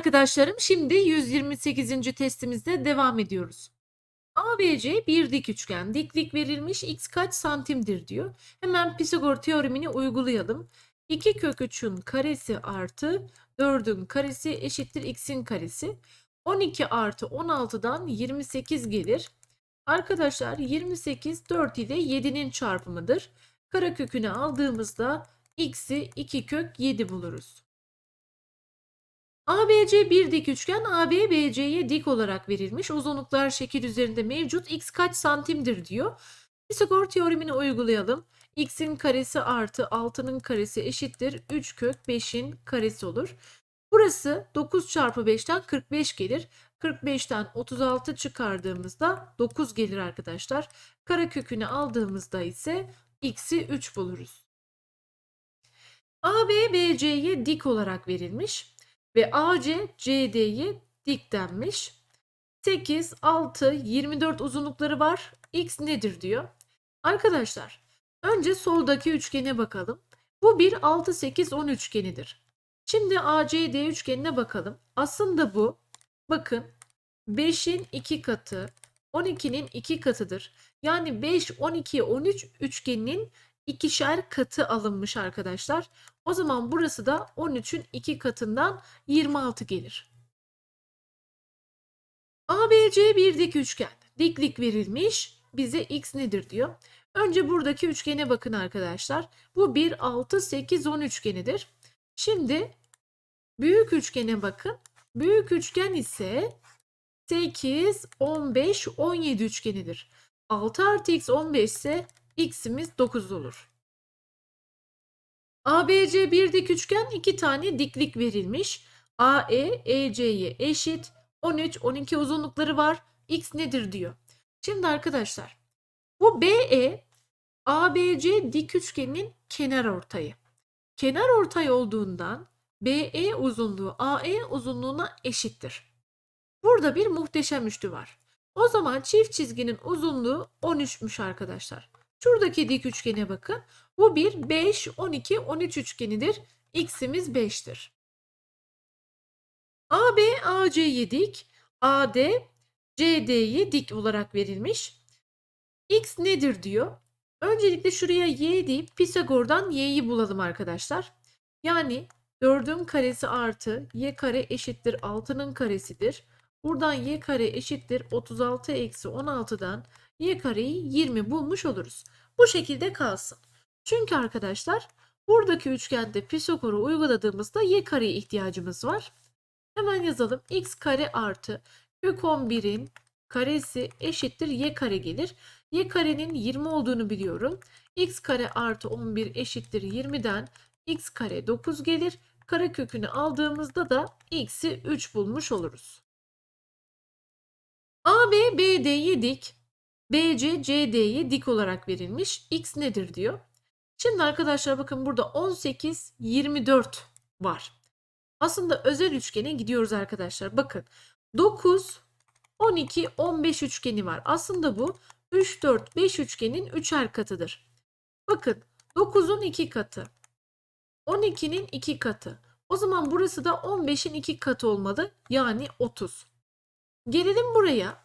arkadaşlarım şimdi 128. testimizde devam ediyoruz. ABC bir dik üçgen. Diklik verilmiş x kaç santimdir diyor. Hemen Pisagor teoremini uygulayalım. 2 kök 3'ün karesi artı 4'ün karesi eşittir x'in karesi. 12 artı 16'dan 28 gelir. Arkadaşlar 28 4 ile 7'nin çarpımıdır. Karekökünü aldığımızda x'i 2 kök 7 buluruz. ABC bir dik üçgen AB BC'ye dik olarak verilmiş. Uzunluklar şekil üzerinde mevcut. X kaç santimdir diyor. Pisagor teoremini uygulayalım. X'in karesi artı 6'nın karesi eşittir. 3 kök 5'in karesi olur. Burası 9 çarpı 5'ten 45 gelir. 45'ten 36 çıkardığımızda 9 gelir arkadaşlar. Karekökünü aldığımızda ise x'i 3 buluruz. AB BC'ye dik olarak verilmiş ve AC CD'ye dik denmiş. 8, 6, 24 uzunlukları var. X nedir diyor. Arkadaşlar önce soldaki üçgene bakalım. Bu bir 6, 8, 10 üçgenidir. Şimdi ACD üçgenine bakalım. Aslında bu bakın 5'in 2 katı 12'nin 2 katıdır. Yani 5, 12, 13 üçgeninin ikişer katı alınmış arkadaşlar. O zaman burası da 13'ün 2 katından 26 gelir. ABC bir dik üçgen. Diklik verilmiş. Bize x nedir diyor. Önce buradaki üçgene bakın arkadaşlar. Bu 1, 6, 8, 10 üçgenidir. Şimdi büyük üçgene bakın. Büyük üçgen ise 8, 15, 17 üçgenidir. 6 artı x 15 ise x'imiz 9 olur. ABC bir dik üçgen iki tane diklik verilmiş. AE EC'ye eşit. 13 12 uzunlukları var. X nedir diyor. Şimdi arkadaşlar bu BE ABC dik üçgenin kenar ortayı. Kenar ortay olduğundan BE uzunluğu AE uzunluğuna eşittir. Burada bir muhteşem üçlü var. O zaman çift çizginin uzunluğu 13'müş arkadaşlar. Şuradaki dik üçgene bakın. Bu bir 5, 12, 13 üçgenidir. X'imiz 5'tir. AB AC'ye dik, AD CD'ye dik olarak verilmiş. X nedir diyor. Öncelikle şuraya y deyip Pisagor'dan y'yi bulalım arkadaşlar. Yani 4'ün karesi artı y kare eşittir 6'nın karesidir. Buradan y kare eşittir 36 eksi 16'dan y kareyi 20 bulmuş oluruz. Bu şekilde kalsın. Çünkü arkadaşlar buradaki üçgende Pisagor'u uyguladığımızda y kareye ihtiyacımız var. Hemen yazalım. x kare artı kök 11'in karesi eşittir y kare gelir. y karenin 20 olduğunu biliyorum. x kare artı 11 eşittir 20'den x kare 9 gelir. Kare kökünü aldığımızda da x'i 3 bulmuş oluruz. AB BD'ye dik, BC CD'ye dik olarak verilmiş. X nedir diyor. Şimdi arkadaşlar bakın burada 18, 24 var. Aslında özel üçgene gidiyoruz arkadaşlar. Bakın 9, 12, 15 üçgeni var. Aslında bu 3, 4, 5 üçgenin üçer katıdır. Bakın 9'un 2 katı. 12'nin 2 katı. O zaman burası da 15'in 2 katı olmalı. Yani 30. Gelelim buraya.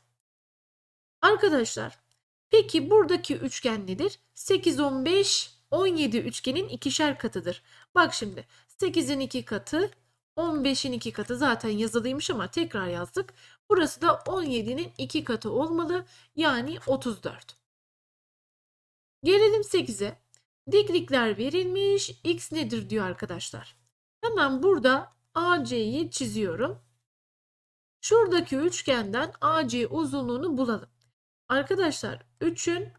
Arkadaşlar peki buradaki üçgen nedir? 8, 15, 17 üçgenin ikişer katıdır. Bak şimdi 8'in 2 katı 15'in 2 katı zaten yazılıymış ama tekrar yazdık. Burası da 17'nin 2 katı olmalı. Yani 34. Gelelim 8'e. Diklikler verilmiş. X nedir diyor arkadaşlar. Hemen burada AC'yi çiziyorum. Şuradaki üçgenden AC uzunluğunu bulalım. Arkadaşlar 3'ün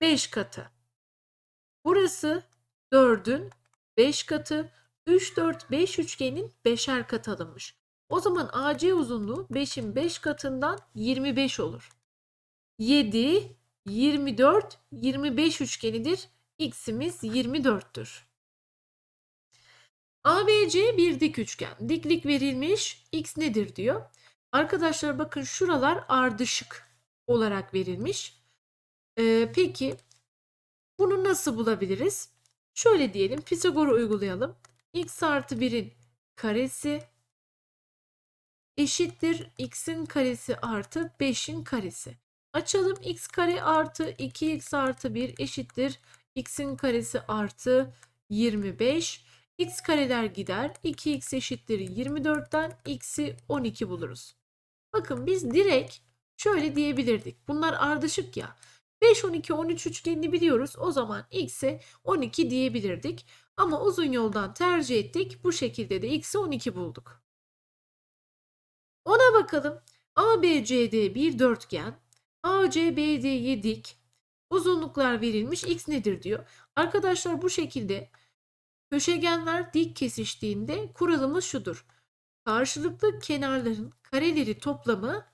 5 katı. Burası 4'ün 5 katı. 3, 4, 5 üçgenin 5'er katı alınmış. O zaman AC uzunluğu 5'in 5 katından 25 olur. 7, 24, 25 üçgenidir. X'imiz 24'tür. ABC bir dik üçgen. Diklik verilmiş. X nedir diyor. Arkadaşlar bakın şuralar ardışık olarak verilmiş. Ee, peki bunu nasıl bulabiliriz? Şöyle diyelim Pisagor'u uygulayalım. x artı 1'in karesi eşittir x'in karesi artı 5'in karesi. Açalım x kare artı 2x artı 1 eşittir x'in karesi artı 25. x kareler gider. 2x eşittir 24'ten x'i 12 buluruz. Bakın biz direkt şöyle diyebilirdik. Bunlar ardışık ya. 5, 12, 13 üçgenini biliyoruz. O zaman x'e 12 diyebilirdik. Ama uzun yoldan tercih ettik. Bu şekilde de x'e 12 bulduk. Ona bakalım. ABCD bir dörtgen. ACBD'ye dik. Uzunluklar verilmiş. X nedir diyor. Arkadaşlar bu şekilde köşegenler dik kesiştiğinde kuralımız şudur. Karşılıklı kenarların kareleri toplamı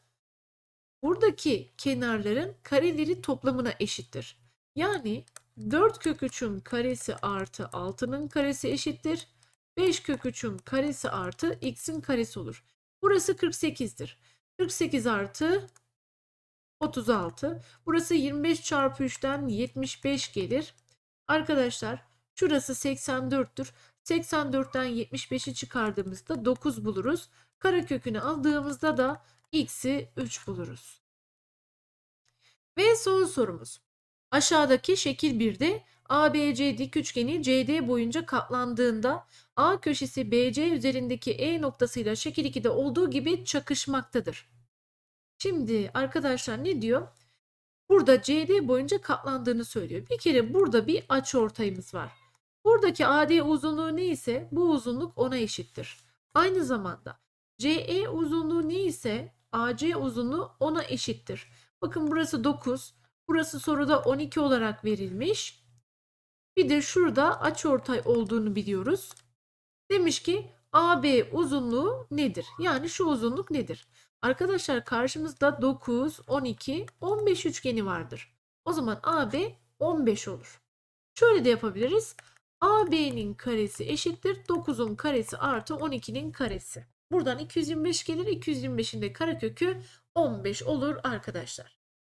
buradaki kenarların kareleri toplamına eşittir. Yani 4 kök 3'ün karesi artı 6'nın karesi eşittir. 5 kök 3'ün karesi artı x'in karesi olur. Burası 48'dir. 48 artı 36. Burası 25 çarpı 3'ten 75 gelir. Arkadaşlar şurası 84'tür. 84'ten 75'i çıkardığımızda 9 buluruz. Karekökünü aldığımızda da x'i 3 buluruz. Ve son sorumuz. Aşağıdaki şekil 1'de ABC dik üçgeni CD boyunca katlandığında A köşesi BC üzerindeki E noktasıyla şekil 2'de olduğu gibi çakışmaktadır. Şimdi arkadaşlar ne diyor? Burada CD boyunca katlandığını söylüyor. Bir kere burada bir açıortayımız var. Buradaki AD uzunluğu ne ise bu uzunluk ona eşittir. Aynı zamanda CE uzunluğu ne ise AC uzunluğu ona eşittir. Bakın burası 9. Burası soruda 12 olarak verilmiş. Bir de şurada açıortay olduğunu biliyoruz. Demiş ki AB uzunluğu nedir? Yani şu uzunluk nedir? Arkadaşlar karşımızda 9, 12, 15 üçgeni vardır. O zaman AB 15 olur. Şöyle de yapabiliriz. AB'nin karesi eşittir 9'un karesi artı 12'nin karesi. Buradan 225 gelir. 225'in de karekökü 15 olur arkadaşlar.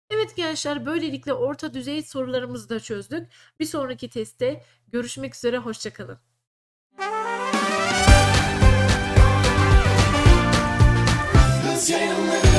Evet gençler böylelikle orta düzey sorularımızı da çözdük. Bir sonraki testte görüşmek üzere hoşçakalın. You're